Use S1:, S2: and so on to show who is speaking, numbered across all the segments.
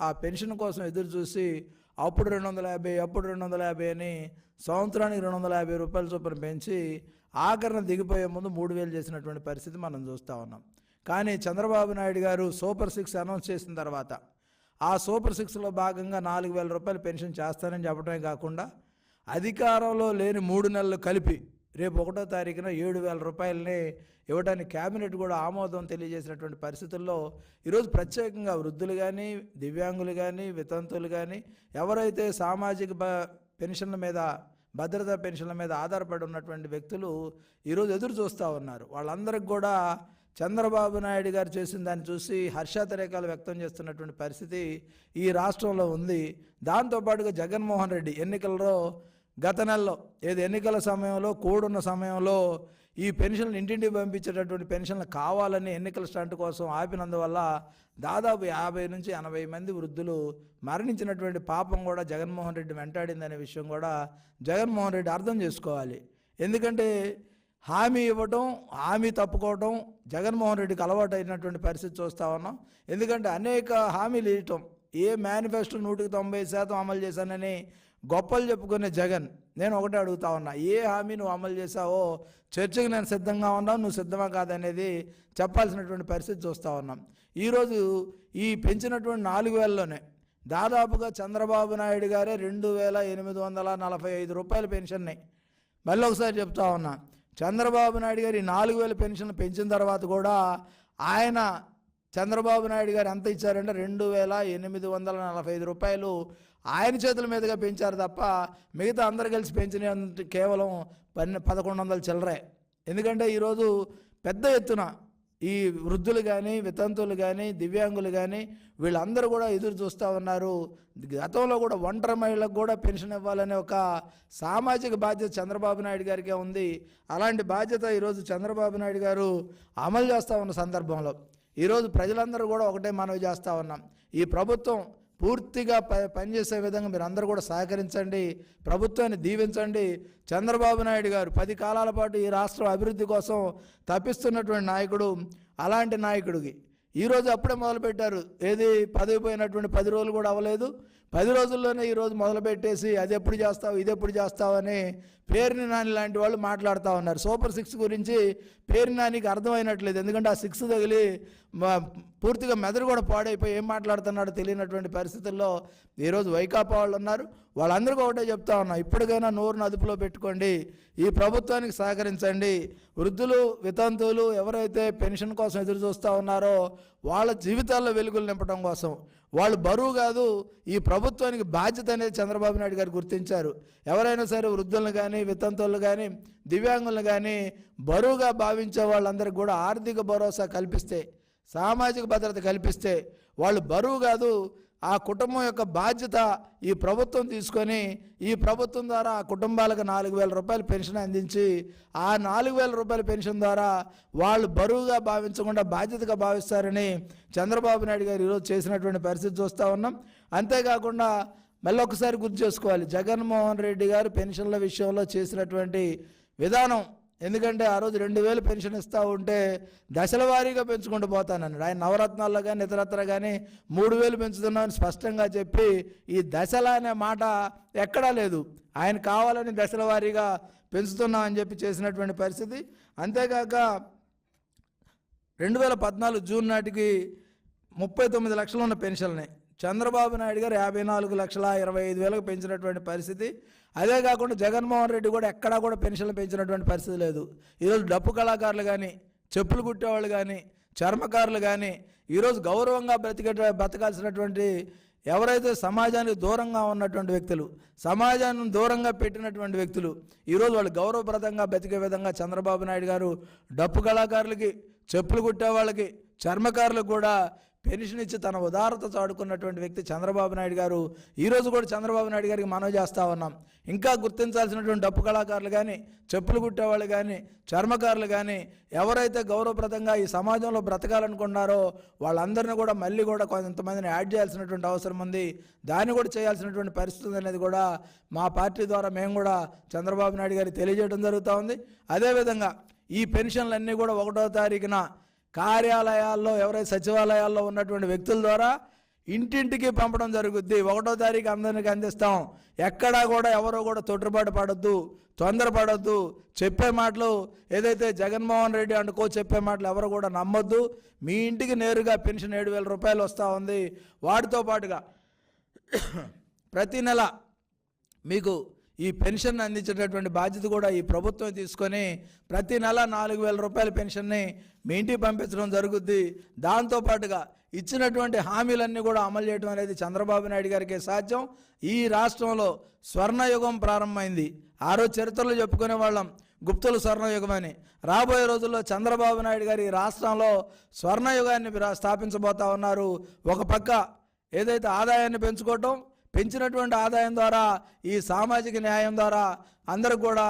S1: ఆ పెన్షన్ కోసం ఎదురు చూసి అప్పుడు రెండు వందల యాభై అప్పుడు రెండు వందల యాభై అని సంవత్సరానికి రెండు వందల యాభై రూపాయల చొప్పున పెంచి ఆఖరణ దిగిపోయే ముందు మూడు వేలు చేసినటువంటి పరిస్థితి మనం చూస్తూ ఉన్నాం. కానీ చంద్రబాబు నాయుడు గారు సూపర్ సిక్స్ అనౌన్స్ చేసిన తర్వాత ఆ సూపర్ సిక్స్లో భాగంగా నాలుగు వేల రూపాయలు పెన్షన్ చేస్తానని చెప్పడమే కాకుండా అధికారంలో లేని మూడు నెలలు కలిపి రేపు ఒకటో తారీఖున ఏడు వేల రూపాయలని ఇవ్వడానికి కేబినెట్ కూడా ఆమోదం తెలియజేసినటువంటి పరిస్థితుల్లో ఈరోజు ప్రత్యేకంగా వృద్ధులు కానీ దివ్యాంగులు కానీ వితంతులు కానీ ఎవరైతే సామాజిక బ పెన్షన్ల మీద భద్రతా పెన్షన్ల మీద ఆధారపడి ఉన్నటువంటి వ్యక్తులు ఈరోజు ఎదురు చూస్తూ ఉన్నారు. వాళ్ళందరికి కూడా చంద్రబాబు నాయుడు గారు చేసిన దాన్ని చూసి హర్షాతిరేకాలు వ్యక్తం చేస్తున్నటువంటి పరిస్థితి ఈ రాష్ట్రంలో ఉంది. దాంతోపాటుగా జగన్మోహన్ రెడ్డి ఎన్నికల్లో గత నెలలో ఏది ఎన్నికల సమయంలో కూడున్న సమయంలో ఈ పెన్షన్లు ఇంటింటికి పంపించేటటువంటి పెన్షన్లు కావాలని ఎన్నికల స్టంట్ కోసం ఆపినందువల్ల దాదాపు యాభై నుంచి ఎనభై మంది వృద్ధులు మరణించినటువంటి పాపం కూడా జగన్మోహన్ రెడ్డి వెంటాడిందనే విషయం కూడా జగన్మోహన్ రెడ్డి అర్థం చేసుకోవాలి. ఎందుకంటే హామీ ఇవ్వటం హామీ తప్పుకోవటం జగన్మోహన్ రెడ్డికి అలవాటు అయినటువంటి పరిస్థితి చూస్తూ ఉన్నాం. ఎందుకంటే అనేక హామీలు ఇవ్వటం ఏ మేనిఫెస్టో నూటికి తొంభై శాతం అమలు చేశానని గొప్పలు చెప్పుకునే జగన్. నేను ఒకటే అడుగుతా ఉన్నా ఏ హామీ నువ్వు అమలు చేసావో చర్చకు నేను సిద్ధంగా ఉన్నావు నువ్వు సిద్ధమా కాదనేది చెప్పాల్సినటువంటి పరిస్థితి చూస్తూ ఉన్నాం. ఈరోజు ఈ పెంచినటువంటి నాలుగు వేలలోనే దాదాపుగా చంద్రబాబు నాయుడు గారే రెండు వేల ఎనిమిది వందల నలభై ఐదు రూపాయల పెన్షన్ని. మళ్ళీ ఒకసారి చెప్తా ఉన్నా చంద్రబాబు నాయుడు గారు ఈ నాలుగు వేల పెన్షన్ పెంచిన తర్వాత కూడా ఆయన చంద్రబాబు నాయుడు గారు ఎంత ఇచ్చారంటే రెండు వేల ఎనిమిది వందల నలభై ఐదు రూపాయలు ఆయన చేతుల మీదుగా పెంచారు తప్ప మిగతా అందరు కలిసి పెంచిన కేవలం పన్నె పదకొండు వందల చిల్లరే. ఎందుకంటే ఈరోజు పెద్ద ఎత్తున ఈ వృద్ధులు కానీ వితంతువులు కానీ దివ్యాంగులు కానీ వీళ్ళందరూ కూడా ఎదురు చూస్తూ ఉన్నారు. గతంలో కూడా ఒంటరి మహిళలకు కూడా పెన్షన్ ఇవ్వాలనే ఒక సామాజిక బాధ్యత చంద్రబాబు నాయుడు గారికే ఉంది. అలాంటి బాధ్యత ఈరోజు చంద్రబాబు నాయుడు గారు అమలు చేస్తూ ఉన్న సందర్భంలో ఈరోజు ప్రజలందరూ కూడా ఒకటే మనవి చేస్తూ ఉన్నాం. ఈ ప్రభుత్వం పూర్తిగా ప పనిచేసే విధంగా మీరు అందరూ కూడా సహకరించండి. ప్రభుత్వాన్ని దీవించండి. చంద్రబాబు నాయుడు గారు పది కాలాల పాటు ఈ రాష్ట్రం అభివృద్ధి కోసం తప్పిస్తున్నటువంటి నాయకుడు అలాంటి నాయకుడికి. ఈరోజు అప్పుడే మొదలుపెట్టారు. ఏది పదవి పోయినటువంటి పది రోజులు కూడా అవ్వలేదు. పది రోజుల్లోనే ఈరోజు మొదలుపెట్టేసి అది ఎప్పుడు చేస్తావు ఇది ఎప్పుడు చేస్తావు అని పేరుని నాని లాంటి వాళ్ళు మాట్లాడుతూ ఉన్నారు. సూపర్ సిక్స్ గురించి పేరు నానికి అర్థమైనట్లేదు. ఎందుకంటే ఆ సిక్స్ తగిలి పూర్తిగా మెదడు కూడా పాడైపోయి ఏం మాట్లాడుతున్నాడో తెలియనటువంటి పరిస్థితుల్లో ఈరోజు వైకాపా వాళ్ళు ఉన్నారు. వాళ్ళందరికీ ఒకటే చెప్తా ఉన్నా ఇప్పటికైనా నోరును అదుపులో పెట్టుకోండి. ఈ ప్రభుత్వానికి సహకరించండి. వృద్ధులు వితంతువులు ఎవరైతే పెన్షన్ కోసం ఎదురు చూస్తూ ఉన్నారో వాళ్ళ జీవితాల్లో వెలుగులు నింపడం కోసం వాళ్ళు బరువు కాదు ఈ ప్రభుత్వానికి బాధ్యత అనేది చంద్రబాబు నాయుడు గారు గుర్తించారు. ఎవరైనా సరే వృద్ధులను కానీ వితంతువులు కానీ దివ్యాంగులను కానీ బరువుగా భావించే వాళ్ళందరికీ కూడా ఆర్థిక భరోసా కల్పిస్తే సామాజిక భద్రత కల్పిస్తే వాళ్ళు బరువు కాదు ఆ కుటుంబం యొక్క బాధ్యత ఈ ప్రభుత్వం తీసుకొని ఈ ప్రభుత్వం ద్వారా ఆ కుటుంబాలకు నాలుగు వేల రూపాయల పెన్షన్ అందించి ఆ నాలుగు వేల రూపాయల పెన్షన్ ద్వారా వాళ్ళు బరువుగా భావించకుండా బాధ్యతగా భావిస్తారని చంద్రబాబు నాయుడు గారు ఈరోజు చేసినటువంటి పరిస్థితి చూస్తూ ఉన్నాం. అంతేకాకుండా మళ్ళీ ఒకసారి గుర్తు చేసుకోవాలి. జగన్మోహన్ రెడ్డి గారు పెన్షన్ల విషయంలో చేసినటువంటి విధానం ఎందుకంటే ఆ రోజు రెండు వేలు పెన్షన్ ఇస్తూ ఉంటే దశల వారీగా పెంచుకుంటూ పోతానన్నాడు. ఆయన నవరత్నాల్లో కానీ ఇతరత్ర కానీ మూడు వేలు పెంచుతున్నామని స్పష్టంగా చెప్పి ఈ దశల అనే మాట ఎక్కడా లేదు. ఆయన కావాలని దశల వారీగా పెంచుతున్నామని చెప్పి చేసినటువంటి పరిస్థితి. అంతేకాక రెండు వేల పద్నాలుగు జూన్ నాటికి ముప్పై తొమ్మిది లక్షలు ఉన్న పెన్షన్ని చంద్రబాబు నాయుడు గారు యాభై నాలుగు లక్షల ఇరవై ఐదు వేలకు పెంచినటువంటి పరిస్థితి. అదే కాకుండా జగన్మోహన్ రెడ్డి కూడా ఎక్కడా కూడా పెన్షన్లు పెంచినటువంటి పరిస్థితి లేదు. ఈరోజు డప్పు కళాకారులు కానీ చెప్పులు కుట్టేవాళ్ళు కానీ చర్మకారులు కానీ ఈరోజు గౌరవంగా బ్రతికే బ్రతకాల్సినటువంటి ఎవరైతే సమాజానికి దూరంగా ఉన్నటువంటి వ్యక్తులు సమాజాన్ని దూరంగా పెట్టినటువంటి వ్యక్తులు ఈరోజు వాళ్ళు గౌరవప్రదంగా బతికే విధంగా చంద్రబాబు నాయుడు గారు డప్పు కళాకారులకి చెప్పులు కుట్టే వాళ్ళకి చర్మకారులకు కూడా పెన్షన్ ఇచ్చి తన ఉదారత చాడుకున్నటువంటి వ్యక్తి చంద్రబాబు నాయుడు గారు ఈరోజు కూడా చంద్రబాబు నాయుడు గారికి మనవి చేస్తూ ఉన్నాం. ఇంకా గుర్తించాల్సినటువంటి డప్పు కళాకారులు కానీ చెప్పులు కుట్టేవాళ్ళు కానీ చర్మకారులు కానీ ఎవరైతే గౌరవప్రదంగా ఈ సమాజంలో బ్రతకాలనుకున్నారో వాళ్ళందరినీ కూడా మళ్ళీ కూడా కొంతమందిని యాడ్ చేయాల్సినటువంటి అవసరం ఉంది. దాన్ని కూడా చేయాల్సినటువంటి పరిస్థితి అనేది కూడా మా పార్టీ ద్వారా మేము కూడా చంద్రబాబు నాయుడు గారికి తెలియజేయడం జరుగుతూ ఉంది. అదేవిధంగా ఈ పెన్షన్లన్నీ కూడా ఒకటో తారీఖున కార్యాలయాల్లో ఎవరైతే సచివాలయాల్లో ఉన్నటువంటి వ్యక్తుల ద్వారా ఇంటింటికి పంపడం జరుగుద్ది. ఒకటో తారీఖు అందరికి అందిస్తాం. ఎక్కడా కూడా ఎవరో కూడా తొట్టుబాటు పడద్దు తొందరపడద్దు. చెప్పే మాటలు ఏదైతే జగన్మోహన్ రెడ్డి అనుకో చెప్పే మాటలు ఎవరు కూడా నమ్మొద్దు. మీ ఇంటికి నేరుగా పెన్షన్ ఏడు వేల రూపాయలు వస్తూ ఉంది. వాటితో పాటుగా ప్రతి నెల మీకు ఈ పెన్షన్ అందించేటటువంటి బాధ్యత కూడా ఈ ప్రభుత్వం తీసుకొని ప్రతి నెల నాలుగు వేల రూపాయల పెన్షన్ని మీ ఇంటికి పంపించడం జరుగుద్ది. దాంతోపాటుగా ఇచ్చినటువంటి హామీలన్నీ కూడా అమలు చేయడం అనేది చంద్రబాబు నాయుడు గారికి సాధ్యం. ఈ రాష్ట్రంలో స్వర్ణయుగం ప్రారంభమైంది. ఆ రోజు చరిత్రలో చెప్పుకునే వాళ్ళం గుప్తులు స్వర్ణయుగం అని. రాబోయే రోజుల్లో చంద్రబాబు నాయుడు గారు ఈ రాష్ట్రంలో స్వర్ణయుగాన్ని స్థాపించబోతా ఉన్నారు. ఒక పక్క ఏదైతే ఆదాయాన్ని పెంచుకోవటం పెంచినటువంటి ఆదాయం ద్వారా ఈ సామాజిక న్యాయం ద్వారా అందరూ కూడా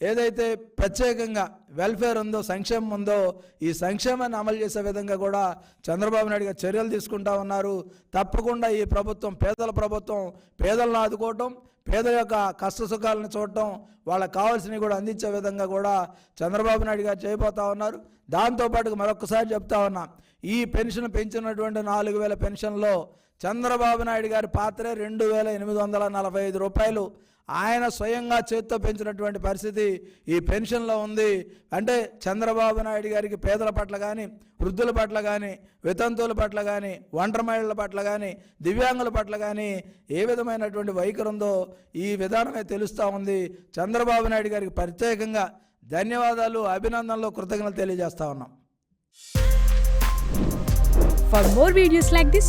S1: ఏదైతే ప్రత్యేకంగా వెల్ఫేర్ ఉందో సంక్షేమం ఉందో ఈ సంక్షేమాన్ని అమలు చేసే విధంగా కూడా చంద్రబాబు నాయుడు గారు చర్యలు తీసుకుంటా ఉన్నారు. తప్పకుండా ఈ ప్రభుత్వం పేదల ప్రభుత్వం పేదలను ఆదుకోవటం పేదల యొక్క కష్ట సుఖాలను చూడటం వాళ్ళకి కావాల్సినవి కూడా అందించే విధంగా కూడా చంద్రబాబు నాయుడు గారు చేయబోతా ఉన్నారు. దాంతోపాటు మరొకసారి చెప్తా ఉన్నా ఈ పెన్షన్ పెంచినటువంటి నాలుగు వేల పెన్షన్లో చంద్రబాబు నాయుడు గారి పాత్రే రెండు వేల ఎనిమిది వందల నలభై ఐదు రూపాయలు. ఆయన స్వయంగా చేత్తో పెంచినటువంటి పరిస్థితి ఈ పెన్షన్లో ఉంది. అంటే చంద్రబాబు నాయుడు గారికి పేదల పట్ల కానీ వృద్ధుల పట్ల కానీ వితంతువుల పట్ల కానీ ఒంటరి మహిళల పట్ల కానీ దివ్యాంగుల పట్ల కానీ ఏ విధమైనటువంటి వైఖరి ఉందో ఈ విధానమే తెలుస్తూ ఉంది. చంద్రబాబు నాయుడు గారికి ప్రత్యేకంగా ధన్యవాదాలు అభినందనలు కృతజ్ఞతలు తెలియజేస్తా ఉన్నాం.
S2: For more videos like this,